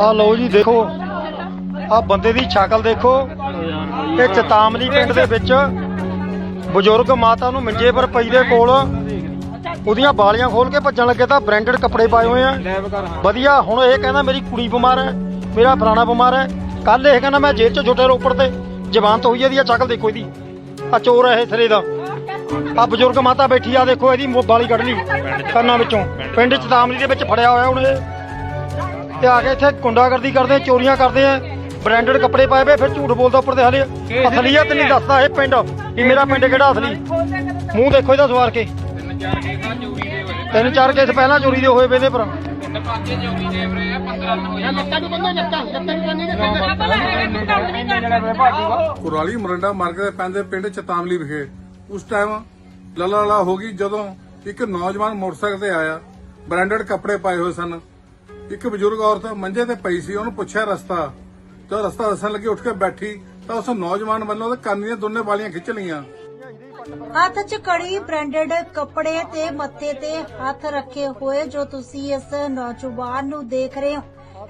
ਆ ਲਓ ਜੀ, ਦੇਖੋ। ਆ ਬੰਦੇ ਦੀ ਸ਼ਕਲ ਦੇਖੋ। ਇਹ ਚਤਾਮਲੀ ਪਿੰਡ ਦੇ ਵਿੱਚ ਬਜ਼ੁਰਗ ਮਾਤਾ ਨੂੰ ਮੰਜੇ ਪਰ ਪਈ ਦੇ ਕੋਲ ਉਹਦੀਆਂ ਬਾਲੀਆਂ ਖੋਲ ਕੇ ਭੱਜਣ ਲੱਗੇ ਤਾਂ ਬ੍ਰਾਂਡਡ ਕੱਪੜੇ ਪਾਏ ਹੋਏ ਆ। ਵਧੀਆ, ਹੁਣ ਇਹ ਕਹਿੰਦਾ ਮੇਰੀ ਕੁੜੀ ਬਿਮਾਰ ਹੈ, ਮੇਰਾ ਫਲਾਣਾ ਬਿਮਾਰ ਹੈ। ਕੱਲ ਇਹ ਕਹਿੰਦਾ ਮੈਂ ਜੇਲ੍ਹ ਚ ਛੋਟੇ ਰੋਪੜ ਤੇ। ਜ਼ਬਾਨ ਤੋਂ ਹੋਈ ਇਹਦੀ ਆ ਸ਼ਕਲ ਦੇਖੋ ਇਹਦੀ। ਆ ਚੋਰ ਹੈ ਇਹ ਸਿਰੇ ਦਾ। ਆ ਬਜ਼ੁਰਗ ਮਾਤਾ ਬੈਠੀ ਆ ਦੇਖੋ ਇਹਦੀ ਬਾਲੀ ਕੱਢ ਲਈ ਕੰਨਾਂ ਵਿੱਚੋਂ। ਪਿੰਡ ਚਤਾਮਲੀ ਦੇ ਵਿੱਚ ਫੜਿਆ ਹੋਇਆ ਹੁਣ ਇਹ। ਤੇ ਆ ਕੇ ਇੱਥੇ ਗੁੰਡਾਗਰਦੀ ਕਰਦੇ ਆ ਚੋਰੀਆਂ ਕਰਦੇ ਆ ਬ੍ਰਾਂਡਡ ਕੱਪੜੇ ਪਾਏ ਵੇ ਫਿਰ ਝੂਠ ਬੋਲਦਾ ਉੱਪਰ ਤੇ ਹਲੇ। ਅਸਲੀਅਤ ਨਹੀਂ ਦੱਸਦਾ ਇਹ ਪਿੰਡ ਕਿ ਮੇਰਾ ਪਿੰਡ ਕਿਹੜਾ ਅਸਲੀ ਮੂੰਹ ਦੇਖੋ ਇਹਦਾ ਸਵਾਰ ਕੇ। ਤਿੰਨ ਚਾਰ ਕੇਸ ਪਹਿਲਾਂ ਚੋਰੀ ਦੇ ਹੋਏ ਵੇ ਨੇ ਪਰ। ਕੁਰਾਲੀ ਮਰੰਡਾ ਮਾਰਗ ਦੇ ਪੈਂਦੇ ਪਿੰਡ ਚਤਾਮਲੀ ਵਿਖੇ। ਉਸ ਟਾਈਮ ਲਲਾਲਾ ਹੋ ਗਈ ਜਦੋਂ ਇੱਕ ਨੌਜਵਾਨ ਮੋਟਰਸਾਈਕਲ ਤੇ ਆਇਆ। ਬ੍ਰਾਂਡਡ ਕੱਪੜੇ ਪਾਏ ਹੋਏ ਸਨ। ਇੱਕ ਬਜ਼ੁਰਗ ਔਰਤ ਮੰਜੇ ਤੇ ਪਈ ਸੀ, ਉਹਨੂੰ ਪੁੱਛਿਆ ਰਸਤਾ। ਜਦੋਂ ਰਸਤਾ ਦੱਸਣ ਲੱਗੀ, ਉੱਠ ਕੇ ਬੈਠੀ। ਤਾਂ ਉਸ ਨੌਜਵਾਨ ਵੱਲੋਂ ਉਹਦੇ ਕੰਨ ਦੀਆਂ ਦੋਨੇ ਵਾਲੀਆਂ ਖਿੱਚ ਲਈਆਂ। ਹੱਥ 'ਚ ਕੜੀ ਬ੍ਰਾਂਡਡ ਕੱਪੜੇ ਤੇ ਮੱਥੇ ਤੇ ਹੱਥ ਰੱਖੇ ਹੋਏ ਜੋ ਤੁਸੀਂ ਇਸ ਨੌਜਵਾਨ ਨੂੰ ਦੇਖ ਰਹੇ ਹੋ।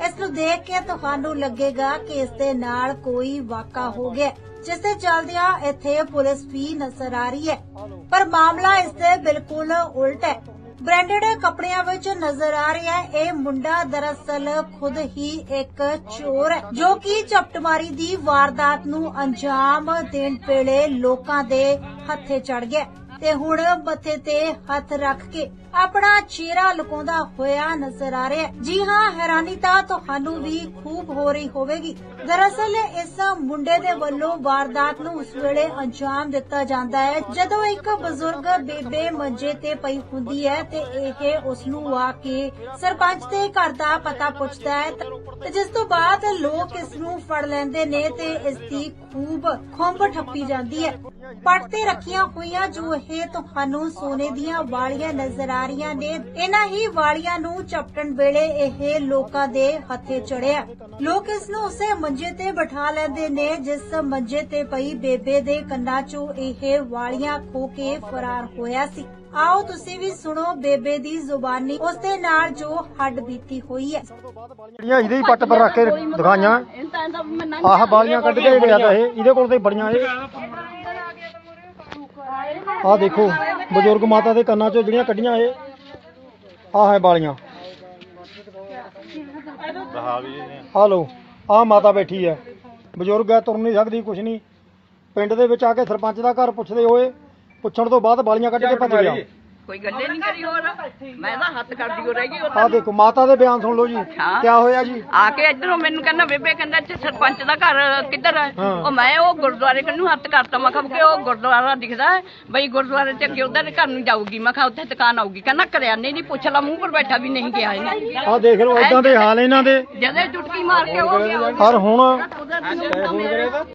ਇਸ ਨੂੰ ਦੇਖ ਕੇ ਤੁਹਾਨੂੰ ਲੱਗੇਗਾ ਕਿ ਇਸ ਦੇ ਨਾਲ ਕੋਈ ਵਾਕਾ ਹੋ ਗਿਆ। ਜਿਸ ਦੇ ਚੱਲਦਿਆਂ ਇੱਥੇ ਪੁਲਿਸ ਵੀ ਨਜ਼ਰ ਆ ਰਹੀ ਹੈ। ਪਰ ਮਾਮਲਾ ਇਸ ਦੇ ਬਿਲਕੁਲ ਉਲਟ ਹੈ। ਬ੍ਰਾਂਡਡ ਕੱਪੜਿਆਂ ਵਿੱਚ ਨਜ਼ਰ ਆ ਰਿਹਾ ਹੈ। ਇਹ ਮੁੰਡਾ ਦਰਅਸਲ ਖੁਦ ਹੀ ਇੱਕ ਚੋਰ ਹੈ, ਜੋ ਕਿ ਝਪਟਮਾਰੀ ਦੀ ਵਾਰਦਾਤ ਨੂੰ ਅੰਜਾਮ ਦੇਣ ਵੇਲੇ ਲੋਕਾਂ ਦੇ ਹੱਥੇ ਚੜ ਗਿਆ ਤੇ ਹੁਣ ਮੱਥੇ ਤੇ ਹੱਥ ਰੱਖ ਕੇ ਆਪਣਾ ਚਿਹਰਾ ਲੁਕਾਉਂਦਾ ਹੋਇਆ ਨਜ਼ਰ ਆ ਰਿਹਾ ਜੀ ਹਾਂ, ਹੈਰਾਨੀ ਤਾਂ ਤੁਹਾਨੂੰ ਵੀ ਖੂਬ ਹੋ ਰਹੀ ਹੋਵੇਗੀ। ਦਰਅਸਲ ਇਸ ਮੁੰਡੇ ਦੇ ਵੱਲੋਂ ਵਾਰਦਾਤ ਨੂੰ ਉਸ ਵੇਲੇ ਅੰਜਾਮ ਦਿੱਤਾ ਜਾਂਦਾ ਹੈ। ਜਦੋਂ ਇੱਕ ਬਜ਼ੁਰਗ ਬੇਬੇ ਮੰਜੇ ਤੇ ਪਈ ਹੁੰਦੀ ਹੈ ਤੇ ਇਹ ਉਸ ਨੂੰ ਆ ਕੇ ਸਰਪੰਚ ਦੇ ਘਰ ਦਾ ਪਤਾ ਪੁੱਛਦਾ ਹੈ ਤੇ ਜਿਸ ਤੋਂ ਬਾਅਦ ਲੋਕ ਇਸ ਨੂੰ ਫੜ ਲੈਂਦੇ ਨੇ ਤੇ ਇਸ ਦੀ ਖੂਬ ਖੁੰਬ ਠੱਪੀ ਜਾਂਦੀ ਹੈ। ਪੱਟ ਤੇ ਰੱਖੀਆਂ ਹੋਈਆਂ ਜੋ ਇਹ ਤੁਹਾਨੂੰ ਸੋਨੇ ਦੀਆਂ ਵਾਲੀਆਂ ਨਜ਼ਰ ਆ ਰਹੀਆਂ ਨੇ। ਇਹਨਾਂ ਹੀ ਵਾਲੀਆਂ ਨੂੰ ਚਪਟਣ ਵੇਲੇ ਇਹ ਲੋਕਾਂ ਦੇ ਹੱਥੇ ਚੜਿਆ ਲੋਕ ਇਸ ਨੂੰ ਉਸੇ ਮੰਜੇ ਤੇ ਬਿਠਾ ਲੈਂਦੇ ਨੇ ਜਿਸ ਮੰਜੇ ਤੇ ਪਈ ਬੇਬੇ ਦੇ ਕੰਨਾਂ 'ਚੋਂ ਇਹ ਵਾਲੀਆਂ ਖੋ ਕੇ ਫਰਾਰ ਹੋਇਆ ਸੀ। ਆਓ ਤੁਸੀਂ ਵੀ ਸੁਣੋ ਬੇਬੇ ਦੀ ਜ਼ੁਬਾਨੀ। ਉਸ ਦੇ ਨਾਲ ਜੋ ਹੱਡ ਬੀਤੀ ਹੋਈ ਹੈ। ਜਿਹੜੀਆਂ ਇਹਦੇ ਹੀ ਪੱਟ ਪਰ ਰੱਖ ਕੇ ਦਿਖਾਈਆਂ ਆਹ ਬਾਲੀਆਂ ਕੱਢ ਕੇ ਗਿਆ ਤਾਂ ਇਹ ਇਹਦੇ ਕੋਲ ਤੇ ਬੜੀਆਂ ਇਹ। ਆਹ ਦੇਖੋ, ਬਜ਼ੁਰਗ ਮਾਤਾ ਦੇ ਕੰਨਾਂ 'ਚੋਂ ਜਿਹੜੀਆਂ ਕੱਢੀਆਂ ਇਹ, ਆਹ ਹੈ ਬਾਲੀਆਂ। ਆਹ ਲੋ ਆਹ ਮਾਤਾ ਬੈਠੀ ਹੈ। ਬਜ਼ੁਰਗ ਹੈ, ਤੁਰ ਨਹੀਂ ਸਕਦੀ, ਕੁਛ ਨਹੀਂ। ਪਿੰਡ ਦੇ ਵਿੱਚ ਆ ਕੇ ਸਰਪੰਚ ਦਾ ਘਰ ਪੁੱਛਦੇ ਹੋਏ, ਪੁੱਛਣ ਤੋਂ ਬਾਅਦ ਬਾਲੀਆਂ ਕੱਢ ਕੇ ਭੱਜ ਗਿਆ। ਕੋਈ ਗੱਲੇ ਨਹੀਂ ਕਰੀ ਹੋਰ। ਮੈਂ ਤਾਂ ਹੱਥ ਕਰਦੀ ਹੋ ਰਹਿ ਗਈ ਆਹ ਦੇਖੋ ਮਾਤਾ ਦੇ ਬਿਆਨ ਸੁਣ ਲਓ ਜੀ। ਕੀ ਹੋਇਆ ਜੀ? ਆ ਕੇ ਇਧਰੋਂ ਮੈਨੂੰ ਕਹਿੰਦਾ ਬੇਬੇ ਕਹਿੰਦਾ ਇੱਥੇ ਸਰਪੰਚ ਦਾ ਘਰ ਕਿੱਧਰ ਹੈ। ਉਹ ਮੈਂ ਉਹ ਗੁਰਦੁਆਰੇ ਕੰਨੂ ਹੱਥ ਕਰਤਾ ਮੈਂ ਕਿਹਾ ਕਿ ਉਹ ਗੁਰਦੁਆਰਾ ਦਿਖਦਾ ਹੈ? ਬਈ ਗੁਰਦੁਆਰੇ ਤੇ ਅੱਗੇ ਉਧਰ ਘਰ ਨੂੰ ਜਾਊਗੀ ਮੈਂ ਕਿਹਾ ਉੱਥੇ ਦੁਕਾਨ ਆਊਗੀ। ਕਹਿੰਦਾ ਕਰਿਆਨੇ ਨਹੀਂ ਪੁੱਛ ਲਾ ਮੂੰਹ ਪਰ ਬੈਠਾ ਵੀ ਨਹੀਂ ਗਿਆ ਇਹਨੇ। ਆਹ ਦੇਖ ਲਓ ਇਦਾਂ ਦੇ ਹਾਲ ਇਹਨਾਂ ਦੇ। ਜਦੇ ਚੁਟਕੀ ਮਾਰ ਕੇ ਹੋ ਗਿਆ। ਪਰ ਹੁਣ